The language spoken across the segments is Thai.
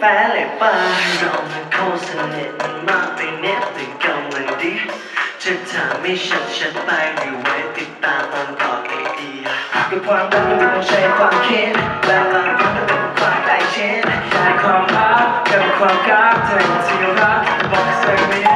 ฟนเลยป่ะเราเป็นคนสนิทมันมากไปเน็ตหรือกำลังดี จะถามไม่ชัดฉันไปหรือไว้ติดตามตอนต่อไอเดียกับความรักมันต้องใช้ความคิดแต่บางครั้งก็เป็นความใกล้ชิดแค่ความรักกับความกักเธอที่รักบอกสักนิด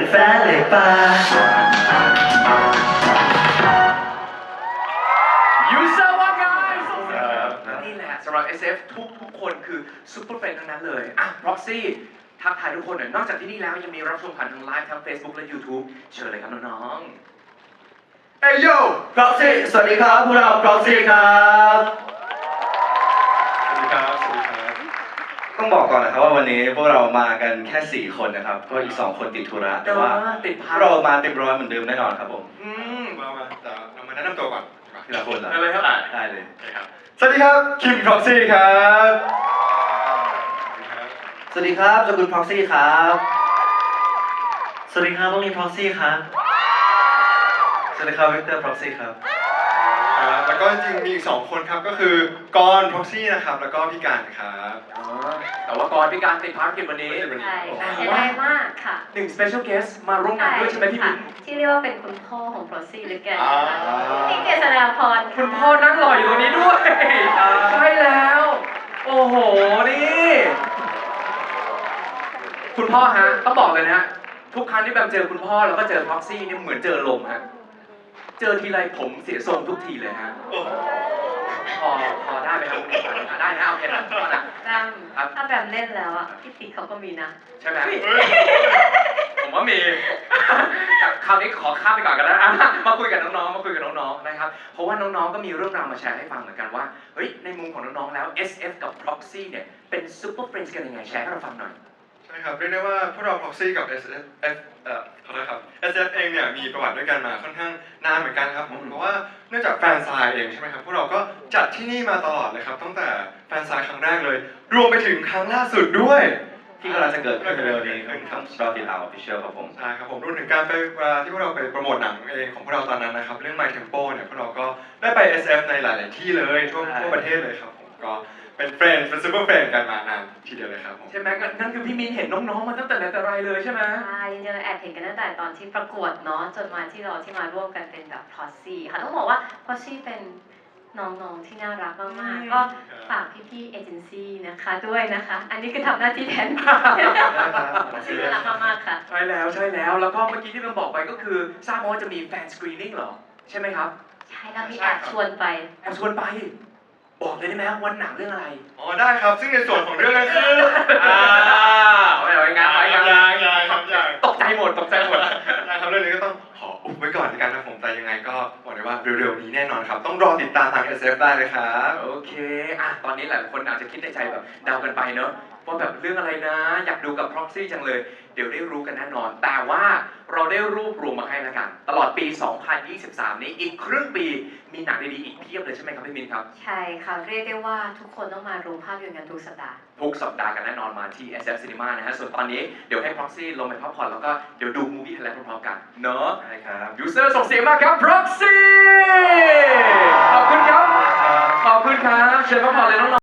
เพื่อนเป็นแฟนเลยป่ะยูเซอร์ว่าไงครับ นี่แหละสำหรับ SF ทุกทุกคนคือซุปเปอร์เฟนทั้งนั้นเลย อะ Proxy ทักทายทุกคนหน่อย นอกจากที่นี่แล้ว ยังมีรับชมผ่านทางไลฟ์ทั้ง Facebook และ YouTube เชิญเลยครับน้องเอ้ยโย Proxy สวัสดีครับ พวกเรา Proxy ครับส ต้องบอกก่อนนะครับว่าวันนี้พวกเรามากันแค่ 4 คนนะครับเพราะอีก 2 คนติดธุระๆแต่ว่าติดพพัวกเรามาเต็มร้อยเหมือนเดิมแน่นอนครับผมอืมมามาแต่เรามาแนะนำตัวก่อนทีละคนละอะไรครับได้เลยสวัสดีครับคิมพ็อกซี่ครับสวัสดีครับสกุล Proxy ครับ สวัสดีครับต้องมี Proxy ครับ สวัสดีครับ Victor Proxy ครับ ครับแล้วก็จริงๆมีอีกสองคนครับก็คือกรพ็อกซี่นะครับ แล้วก็พี่การครับอ๋อแต่ว่าก่อนพี่การติดภารกิจวันนี้ไม่ได้วันนี้ใช่ค่ะเสียดายมากค่ะหนึ่ง special guest มาร่วมงานด้วยใช่ไหมพี่ค่ะมิ้น ที่เรียกว่าเป็นคุณพ่อของโปรซี่หรือแกนอ่า พี่เกษราพรคุณพ่อนั่งรออยู่ตรงนี้ด้วยใช่แล้ว โอ้โห นี่ คุณพ่อฮะ ต้องบอกเลยนะทุกครั้งที่แบมเจอคุณพ่อแล้วก็เจอพ็อกซี่เนี่ยเหมือนเจอลมฮะ เจอทีไรผมเสียทรงทุกทีเลยฮะพอพอได้ไหมครับอะได้นะเอาเพลงนะพอนะแบมครับถ้าแบมเล่นแล้วอะพี่ติ๊กเขาก็มีนะ ใช่ไหมผมว่ามี คราวนี้ขอข้ามไปก่อนกันนะอะมาคุยกับน้องๆ มาคุยกับน้องๆ นะครับ เพราะว่าน้องๆ ก็มีเรื่องราวมาแชร์ให้ฟังเหมือนกันว่า เฮ้ย ในมุมของน้องๆ แล้ว SF กับ Proxy เนี่ย เป็นซูเปอร์เฟรนด์กันยังไง แชร์ให้เราฟังหน่อย ใช่ครับเรียกได้ว่าพวกเรา proxy กับ SF เอ่อขอโทษครับ SF เองเนี่ยมีประวัติด้วยกันมาค่อนข้างนานเหมือนกันครับผมอืมเพราะว่าเนื่องจากแฟนซายเองใช่ไหมครับพวกเราก็จัดที่นี่มาตลอดเลยครับตั้งแต่แฟนซายครั้งแรกเลย รวมไปถึงครั้งล่าสุดด้วยที่กำลังจะเกิดขึ้นเร็วๆนี้ครับรอติดตามออฟฟิเชียลครับผมใช่ครับผมรวมถึงการไปเวลาที่พวกเราไปโปรโมทหนังเองของพวกเราตอนนั้นนะครับ เรื่อง My Tempo เนี่ยพวกเราก็ได้ไป SF ในหลาย ๆ ที่เลยทั่วใช่ทั่วประเทศเลยครับผมก็ เป็นเฟรนด์เป็นซูเปอร์เฟรนด์กันมานานทีเดียวเลยครับผม ใช่ไหมงั้นนั่นคือพี่มินเห็นน้องๆมาตั้งแต่ไหนแต่ไรเลยใช่ไหม ใช่จริงๆเราแอบเห็นกันตั้งแต่ตอนที่ประกวดเนาะจนมาที่เราที่มาร่วมกันเป็นแบบพอซี่ค่ะต้องบอกว่าพอซี่เป็นน้องๆที่น่ารักมากๆก็ฝากพี่ๆเอเจนซี่นะคะด้วยนะคะ อันนี้คือทำหน้าที่แทนพอซี่น่ารักมากๆค่ะ ใช่แล้วใช่แล้วแล้วก็เมื่อกี้ที่มันบอกไปก็คือทราบมาว่าจะมีแฟนสกรีนิ่งเหรอ ใช่ไหมครับ ใช่แล้วมีแอบชวนไปแอบชวนไป บอกเลยได้ไหมวันหนังเรื่องอะไร อ๋อได้ครับ ซึ่งในส่วนของเรื่องนั้นคืออ่าไม่เอางานไปงานยังยังครับยังตกใจหมดตกใจหมดนะครับเรื่องนี้ก็ต้องขออุบไว้ก่อนในการนะผมแต่ยังไงก็บอกเลยว่าเร็วๆนี้แน่นอนครับ ต้องรอติดตามทาง SF ได้เลยครับ โอเคอะตอนนี้หลายคนอาจจะคิดในใจแบบเดากันไปเนอะ ว่าแบบเรื่องอะไรนะ อยากดูกับ proxy จังเลย เดี๋ยวได้รู้กันแน่นอน แต่ว่าเราได้รวบรวมมาให้แล้วกัน ตลอดปี 2023 นี้อีกครึ่งปีมีหนังดีๆอีกเพียบเลยใช่ไหมครับพี่มินครับ ใช่ค่ะ เรียกได้ว่าทุกคนต้องมาโรงภาพยนตร์กันทุกสัปดาห์ ทุกสัปดาห์กันแน่นอนมาที่ SF Cinema นะฮะ ส่วนตอนนี้เดี๋ยวให้ proxy ลงไปพักผ่อนแล้วก็เดี๋ยวดูมูฟี่ไทยแลนด์พร้อมๆกันเนอะใช่ครับยูเซอร์ส่งเสียงมาครับ proxy ขอบคุณครับ ขอบคุณครับ เชิญพักผ่อนเลยน้องๆ